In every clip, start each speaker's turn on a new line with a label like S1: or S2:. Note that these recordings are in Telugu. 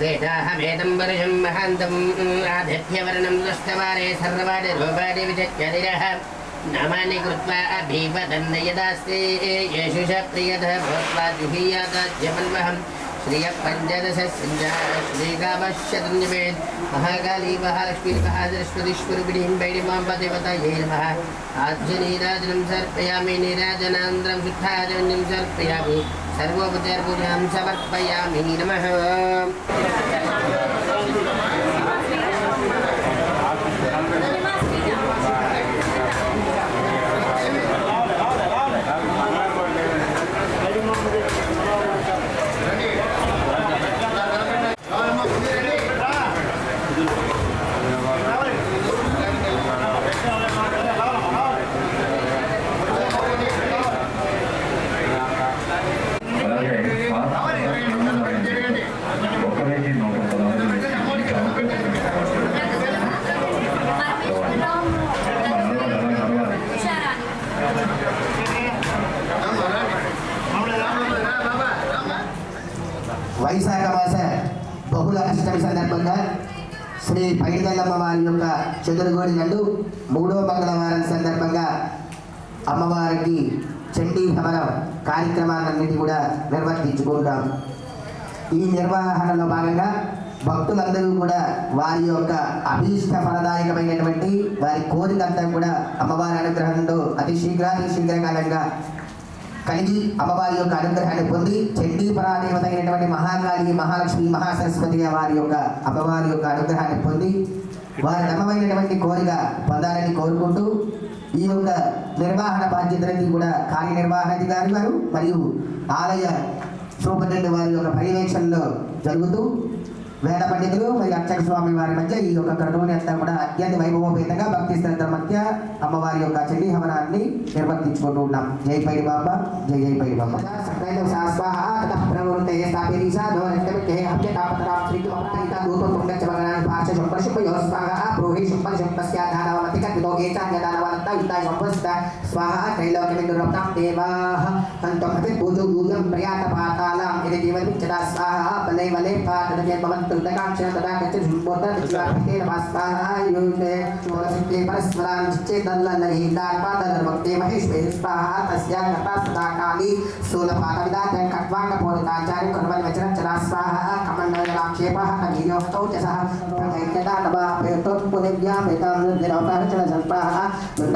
S1: वेदाहमेदम् वर्षम् महान्तम् आधिप्यवर्णम् दुष्टवारे सर्वाणि रूपाणि विचक्यनिरः नामानि कृत्वा अभिवदन्न यदास्ते येषु च प्रियतः भवत्वा जुहीयाताद्यमन्वहम् श्रियपञ्चदशसञ्जाश्रीकामश्चतुर्निवेद् महाकाली महालक्ष्मी महादृष्पतिस्वरूपिणीं वैडिमाम्बदेवतायै नमः आद्यनीराजनं सर्पयामि नीराजनान्द्रं सुखाजन्यं सर्वोपचारपूजां समर्पयामि नमः
S2: పైడిగల్లమ్మ యొక్క చతుర్గోడి నందు మూడో మంగళవారం సందర్భంగా అమ్మవారికి చండీ భవనం కార్యక్రమాలన్నిటి కూడా నిర్వర్తించుకుంటాం. ఈ నిర్వహణలో భాగంగా భక్తులందరూ కూడా వారి యొక్క అభీష్ట ఫలదాయకమైనటువంటి వారి కోరికంతా కూడా అమ్మవారి అనుగ్రహంలో అతి శీఘ్రాతి శీఘ్రకాలంగా కలిగి అమ్మవారి యొక్క అనుగ్రహాన్ని పొంది చండీ పరాదేవత అయినటువంటి మహాకాళి మహాలక్ష్మి మహాసరస్వతి వారి యొక్క అమ్మవారి యొక్క అనుగ్రహాన్ని పొంది వారి నమ్మమైనటువంటి కోరిక పొందాలని కోరుకుంటూ ఈ యొక్క నిర్వహణ బాధ్యతలన్నీ కూడా కార్యనిర్వహణాధికారి వారు మరియు ఆలయ సూపరింటెండెంట్ వారి యొక్క పర్యవేక్షణలో జరుగుతూ వేద పండితులు మరియు అర్చక స్వామి వారి మధ్య ఈ యొక్క క్రతువుని అంతా కూడా అత్యంత వైభవోపేతంగా భక్తి శ్రద్ధల మధ్య అమ్మవారి యొక్క చండీ హవనాన్ని నిర్వర్తించుకుంటూ ఉన్నాం. జై పైడి బాబా జై జై పైడి బాబా. స్వాహ త్రైలోక్యమిందురప్తం దేవాః కంఠమపి పూజోగూయం ప్రయాతపాతాళం ఇది Asa sempat siya pa yun, para abro, sempat siya pastiyan, దాపాదర్భక్తే Maheshwari స్వాహ తస్యా కథా సదా కాళీ శూలపాత విదాత కట్వాంగ పోలితాచార్య కుర్వన్ వచన చరా స్వాహ కమండలాక్షేపః కవీయోక్తౌ చ సహ ప్రజైత్యదా నవ పేతో పునివ్యా మేతాం నిర్దినౌతార చల సంస్వాహ వృత్తప్రహార విద్వస్తాదం శ్రాక్షతవక్షస వవాహముద్యాన్యపదం చక్రేణ చాందారితా స్వాహ నకే విదారితా అండార్య నాడి పక్షేంద్రీ మహాశ్రనారసింహి చచార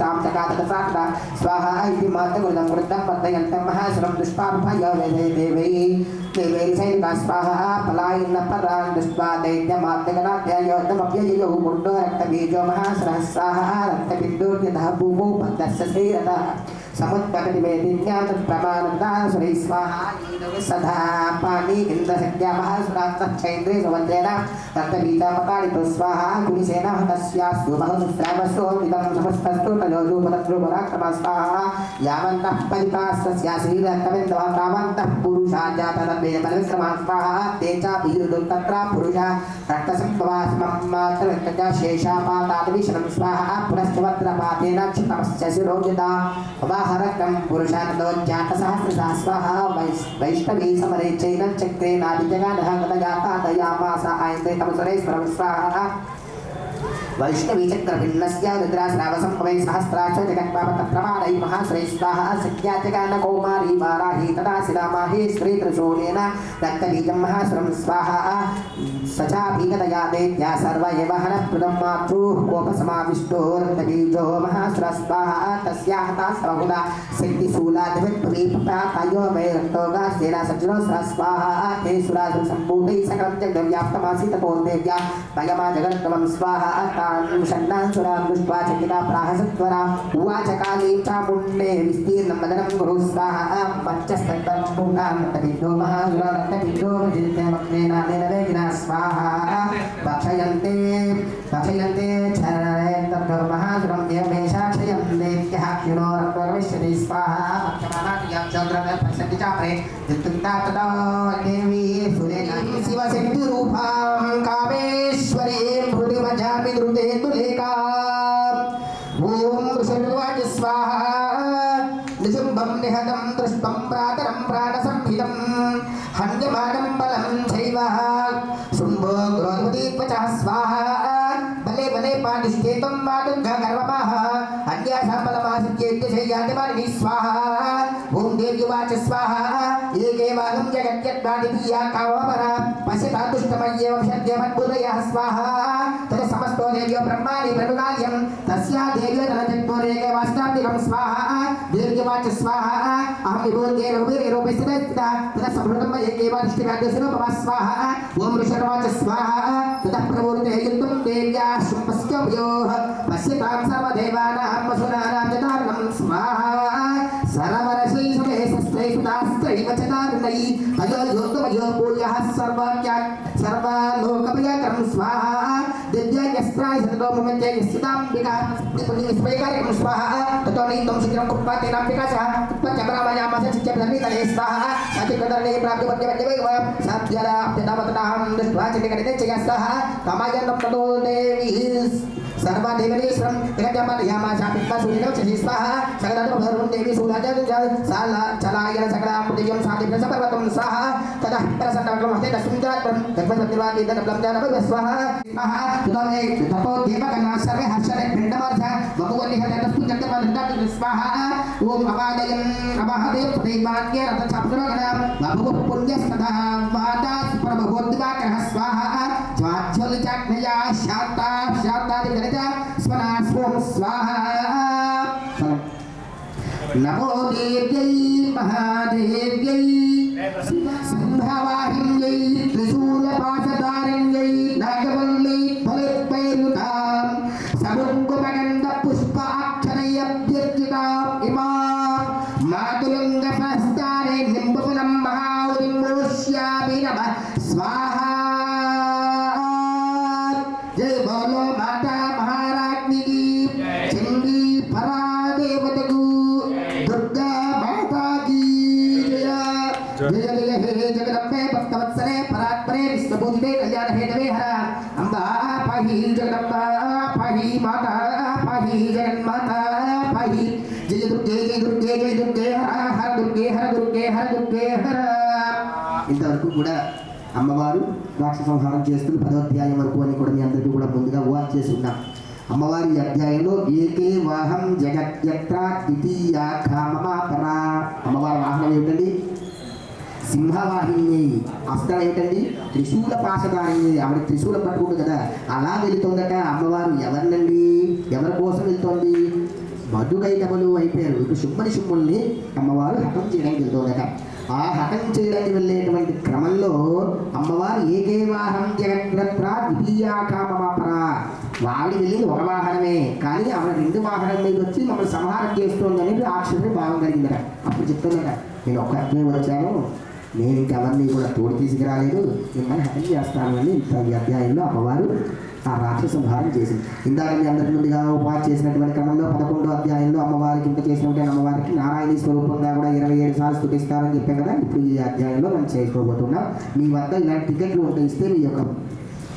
S2: సాక్షా స్వాహ ఇది మాతగురుదం వృద్ధం వర్ధయంతం మహాసురం దుష్పాభయ వేదే దేవై దేవై సైనికా స్వాహ పలాయన పరాన్ దుష్పా దైత్యమాత్మగనాధ్యాయోద్ధమప్యయో ముండో రక్తబీజో మహాసురः స్వాహ రక్తబిందోర్యతः భూమో భద్రస్య శ్రీరథः సముత్పకటి మేదిన్యాం ప్రమాణందా సురై స్వాహ సదా పాణి ఇంద్రశక్త్యా మహాసురాత్మచ్చైంద్రే సువంద్రేణ రక్తబీజాపతాడితో స్వాహ కులిసేన హతస్యాస్తు బహుశ్రావస్తో ఇదం సమస్తస్తు తయోజూపతద్రుపరాక్రమ స్వాహ యావంతః పరిపాస్య శ్రీరక్తవిందవ తావంతః పురుషా జాతరద్వేద బలవిక్రమా స్వాహ తే చాపియుడు తత్ర పురుష రక్తసంభవాస్మమ్మాత్ర శేషాపాతాదివిషణం స్వాహ పునశ్చ వద్రపాతేన క్షితమస్య శిరోజిత వాహరకం పురుషానదోజ్జాతసహస్రశా స్వాహ వైస్ వైష్ణవీ సమరే చైనం చక్రే నాదిజగానః గతజాతాదయామాస ఆయంతే తమసురేశ్వరం స్వాహ. వైష్ణవీ చక్రభిన్నస్య రుద్రాశ్రావసంభవై సహస్రాక్ష జగన్పాపత ప్రమాణై మహాశ్రై స్వాహ సఖ్యాచగాన కౌమారీ వారాహి తదా శిలామాహేశ్వరీ త్రిశూలేన రక్తబీజం మహాశ్రం స్వాహ. సచాభీగతయా దైత్యా సర్వ ఎవ హనప్రదం మాతృ కోపసమావిష్టో రక్తబీజో మహాశ్ర స్వాహ తస్యాహ తాస్రహుదా శక్తిశూలాధిపత్వీపతాయో వై రక్తోగా సేనా సజ్జనో స్వాహ తే సురాసు సంపూర్ణై సకలం జగవ్యాప్తమాసి తపోదేవ్యా భయమా జగత్తమం స్వాహ తాం షణ్ణాం సురాం దృష్ట్వా చండికా ప్రాహసత్వరా ఉవాచ కాళీ చాముండే విస్తీర్ణం మదనం గురు స్వాహ మచ్చస్తత్వం పూర్ణాం రక్తబిందో पठयन्ते पठयन्ते महासुरं ये मे साक्षयन्तेत्यः किलो रत्नविश्वरी स्वाहा चन्द्रमे पश्यति चापरे विद्युन्ता तदा देवी सुलेन शिवशक्तिरूपां कामेश्वरीं भृतिमजामि धृते तुलेका శుంభో గ్రోధపతి త్వచः స్వాహ బలే బలే పాటిష్ఠేతం మాతుగ్గా గర్వమాహ అన్యాసాం బలమాసిద్యేత్య శయ్యాదిమాని స్వాహ ఓం దేవ్య వాచ స్వాహ ఏకేవాహం జగత్యద్వాదిభియా కామవర పశ్యతా దుష్టమయ్యేవ షడ్యమద్బుధయः స్వాహ తద సమస్తో దేవ్యో బ్రహ్మాణి బ్రహ్మకార్యం తస్యా దేవ్యో తనజత్వరేకే వాష్టాంతికం స్వాహా దేవ్య స్వాహా అహం విభూతే రఘువీరే రూపే స్థిత స్థిత తద సమృతం ఏకేవాదిష్టికాద్యస్వరూపమ స్వాహ ఓం ఋషర్వాచ స్వాహా తతః ప్రవృతే యుద్ధం దేవ్యా శుంభస్యోః పశ్యతాం సర్వదేవానాం వసునానాం చ దారుణం స్వాహ సరవరసై సురే సస్త్రై సుతాస్త్రైవ చ దారుణై తయో యోగమయో పూయః సర్వాఖ్యా సర్వాలోకమయకరం స్వాహ దివ్యాన్యస్త్రాయ సతతో ముమంతే యస్సితాంబికా స్వైకార్యం స్వాహ తతో నైతం శీఘ్రం కృత్వా తేనాంబికా సహ త్వచమరామయామస చిత్యప్రదీతలే స్వాహ సచికృతరణే ప్రాప్తిపద్యపద్యవైవ సత్యదాప్యతామతనాహం దృష్ట్వా చిటికడితే చయ స్వాహ కమయన్నం తతో దేవి సర్వదేవనేశ్వరం జగత్యమలయామాశాపిత్వ సూర్యనం చసి స్వాహ సకలధర్మధర్మం దేవి సూర్యాజ సాల చలాయన సకల పృథివ్యం సాధిప్ర సపర్వతం స్వాహ తదః ప్రసన్నవక్రం హస్తే తస్మించాత్మం గర్భసత్యవాది దనప్లం జానవ స్వాహ స్వాహ తుదమే తపో దేవకన్నా సర్వే హర్షరే పిండమర్ధ మగువల్లి హత తస్మిన్ జగత్యమదంతాతి స్వాహ ఓం అపాదయం అపహదేవ్ దైవాన్య రత చప్రగణ బభు పుణ్యస్తదా వాదా సుప్రభోద్వాకర స్వాహ नमो देव्यै महादेव्यै सिंहवाहिन्यै त्रिशूलपाशदारिण्यै జగదంబే భక్తవత్సరే పరాత్పరే విశ్వభూతితే కళ్యాణ హేతవే హర అంబా పాహి జగదంబా పాహి మాత పాహి జగన్మాతా పాహి జయ దుర్గే జయ దుర్గే జయ దుర్గే హర హర దుర్గే హర దుర్గే హర దుర్గే హర ఇంతవరకు కూడా అమ్మవారు రాక్ష సంహారం చేస్తున్న పదోధ్యాయం వరకు అని కూడా మీ అందరికీ కూడా ముందుగా వాచ్ చేసి ఉన్నాం. అమ్మవారి అధ్యాయంలో ఏకే వాహం జగత్యత్ర ద్వితీయ కామమాపరా సింహవాహిని అస్త్రం ఏంటండి? త్రిశూల పాశధారిణి ఆవిడ త్రిశూలం పట్టుకుంటుంది కదా అలా వెళుతుందట అమ్మవారు. ఎవరినండి? ఎవరి కోసం వెళ్తోంది? మధుకైటములు అయిపోయారు. ఇప్పుడు శుమ్మని శుమ్ముల్ని అమ్మవారు హతం చేయడానికి వెళ్తోందట. ఆ హతం చేయడానికి వెళ్ళేటువంటి క్రమంలో అమ్మవారు ఏకేవాహం జగత్ర ద్వితీయాకామమాపరా. ఆవిడ వెళ్ళింది ఒక వాహనమే కానీ ఆమె రెండు వాహనం మీద వచ్చి మమ్మల్ని సంహారం చేస్తోంది అనేది ఆక్షేపణ భావం కలిగిందట. అప్పుడు చెప్తుందట నేను ఒక్కనే వచ్చాను. నేను ఇంకెవరిని కూడా తోడు తీసుకురాలేదు. మిమ్మల్ని హతం చేస్తాను అని ఈ అధ్యాయంలో అమ్మవారు ఆ రాక్షస సంహారం చేసింది. ఇందాక మీ అందరి ముందుగా ఉపాధి చేసినటువంటి క్రమంలో పదకొండో అధ్యాయంలో అమ్మవారికి ఇంత చేసినటువంటి అమ్మవారికి నారాయణ స్వరూపంగా కూడా ఇరవై ఏడు సార్లు స్థుతిస్తారని చెప్పాం కదా. ఇప్పుడు ఈ అధ్యాయంలో మనం చేసుకోబోతున్నాం. మీ వద్ద ఇలాంటి టికెట్లు ఉంటే ఇస్తే మీ యొక్క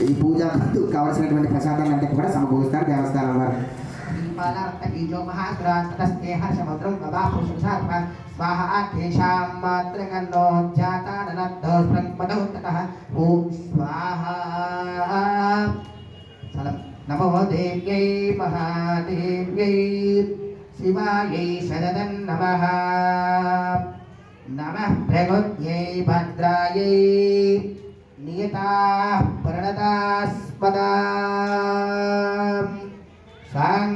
S2: ఈ పూజ కావలసినటువంటి ప్రసాదాన్ని అంటే కూడా సమకూరుస్తారు దేవస్థానం
S3: हस्तकीचो महासुरान्तस्ते हर्षमद्रुं गदा पुरुषात्मा स्वाहा तेषां मातृगन्नो जातानन्दो स्प्रङ्मदौत्तकः ॐ नमो देव्यै महादेव्यै शिवायै सदनं नमः नमः प्रगुद्यै भद्रायै नियताः प्रणतास्पदा साङ्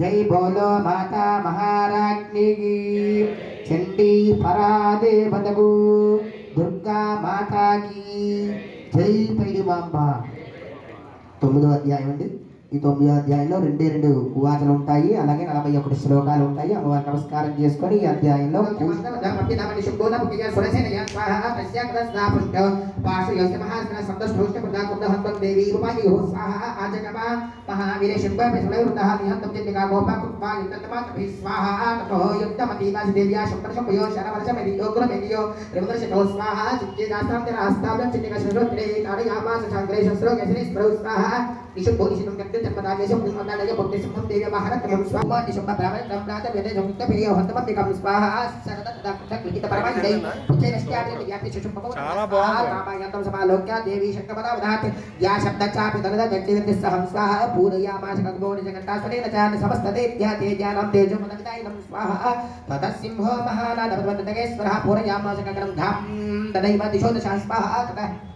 S3: జై బోలో మాతా మహారాజ్ఞి. చండీ పరాదేవతకు దుర్గా మాతాకి. జై పైడిమాంబ
S2: తొమ్మిదో అధ్యాయం అండి.
S4: ఈ తొమ్మిదో అధ్యాయంలో రెండే రెండు వాచలు ఉంటాయి. అలాగే నలభై ఒకటి శ్లోకాలు ఉంటాయి. అమ్మవారి నమస్కారం చేసుకొని ఈ అధ్యాయంలో స్వాహ
S5: చాలా బాగుంది.
S2: దేవి శంకరపదావధాత్ యా శబ్ద చాపి తనద జడ్డివర్తి సహం స్వాహ పూరయామాశ గంగోని జగంటాస్వనేన చాని సమస్త దేవ్యా తేజానం తేజో మదవిదాయినం స్వాహ తతః సింహో మహానాద భగవంతగేశ్వరः పూరయామాశ గగనం ధాం తదైవ దిశో దశ స్వాహ తతః ततः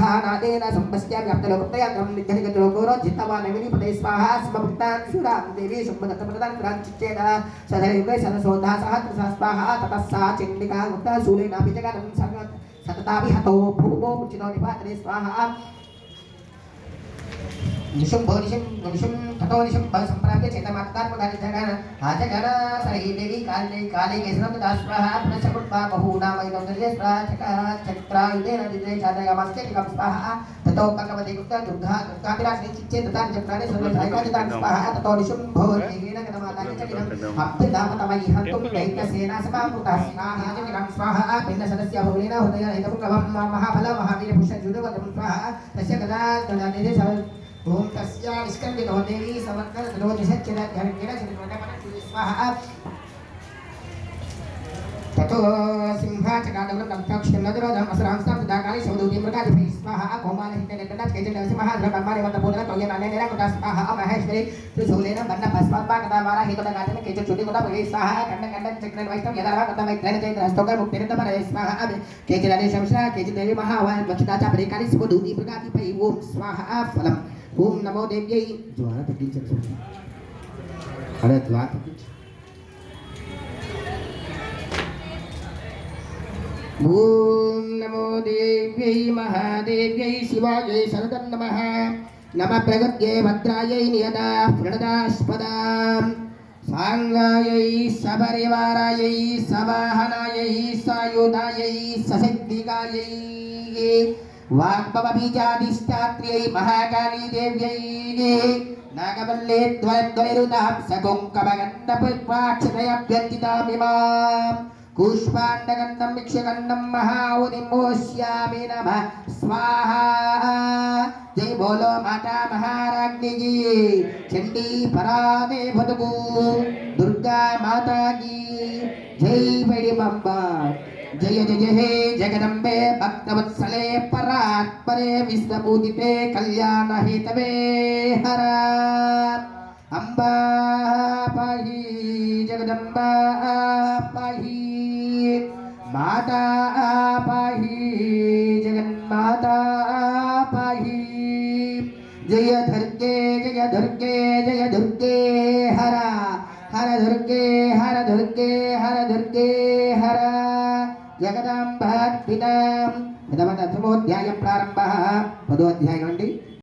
S2: సంధానాదేన సంపస్య వ్యాప్తలోకృతయ గమనిగతిలోకోరో జితవాన వినిపతే స్వాహ స్మభుక్తాన్ శురాం దేవి శుభదత్త ప్రదాన్ క్రాంచిచ్చేద సదయుగే సదశోధా సహ కృషా స్వాహ తపస్సా చండికా గుప్త శూలేనాభిజగనం సగత్ సతతాభిహతో భూమో ముచితో నిపాత్రే స్వాహ. నిషం భోనిషం నిమిషం తటోనిషం బల సంప్రాప్య చేతమాక్తాత్మదారిధరణ ఆచగణ సరీదేవి కాళీ కాళీ కేశనం దాశ్వః పునశ్చకుట్వా బహూనామైనం దర్యస్వాచక చక్రాయుధేన దిదే చాదయమస్తే నికం స్వాహ తతో పకవతి గుప్త దుర్గా దుర్గాభిరాశి చిచ్చే తథా చక్రాని సర్వసాయికాదితాం స్వాహ తతో నిషం భోనిషేన గణమాదాని చకిరం అప్యదామతమై హంతుం దైత్యసేనా సమాకృతః స్వాహ నికం స్వాహ భిన్న సదస్య భూలేన హృదయ హితపుకవం మహాఫల మహావీర పుష్య జుడవతం స్వాహ తస్య గదా గణానిదే సర్వ ओम तस्या विष्कर्विनोदिनी समग्र रोजसच्चिदर्गिणचिन्मनमनति स्वाहा ततो सिंहाचकादवरं दन्तक्षं नदरोधम् असरांस्तां सदाकाले शौदूतीं मृगादिभिः स्वाहा कोमालहितेनकण्डात् केचित् नरसिंहाद्र ब्रह्माणि वन्दपूर्ण कौल्यमाने निराकुटा स्वाहा महेश्वरी त्रिशूलेन बन्नभस्मात्माकदावाराहिकटनाचन केचित् चुटिकुटपगे स्वाहा कण्डकण्डं चक्रवैष्णव यदा कटमैत्रेण चैत्रहस्तोकर्मुक्तिरन्तमरे स्वाहा केचिदनिशंसा केचित् देवी महावान् वक्षदाचा परिकारि स्वदूती मृगादिभिः ओं स्वाहा फलम् ओम नमो देव्यै। द्वारा थकी सरस्वती अरे, द्वारा थकी ॐ नमो देव्यै, महादेव्यै, शिवायै, शरदं नमः। नमः प्रगत्यै, भद्रायै, नियता प्रणदास्पदा साङ्गायै, सपरिवारायै, सवाहनायै, सायुधायै ससिद्धिकायै వాగ్భవబీజాధిష్టాత్ర్యై మహాకాళీ దేవ్యై నాగవల్లే ధ్వరధ్వనిరుతాం సకుంకమగండపుష్పాక్షతయభ్యర్థితామిమాం కూష్మాండగంధం మిక్షగంధం మహావునిమోష్యామి నమ స్వాహా జై బోలో మాతా మహారాజ్ఞి చండీ పరాదే బతుకు దుర్గా మాతాకి జై బడిమంబ जय जय हे जगदम्बे, भक्तवत्सले, परात्परे विश्वपूजिते कल्याणहेतवे हर अम्बा, पाही, जगदम्बा, पाही। माता, पाही, जगन्माता, पाही। जय दुर्गे जय दुर्गे जय दुर्गे, हर। हर दुर्गे हर दुर्गे हर दुर्गे। దుర్గే హర జగదాంబాత్పితాం ప్రథమోధ్యాయం ప్రారంభ. పదో అధ్యాయం అండి.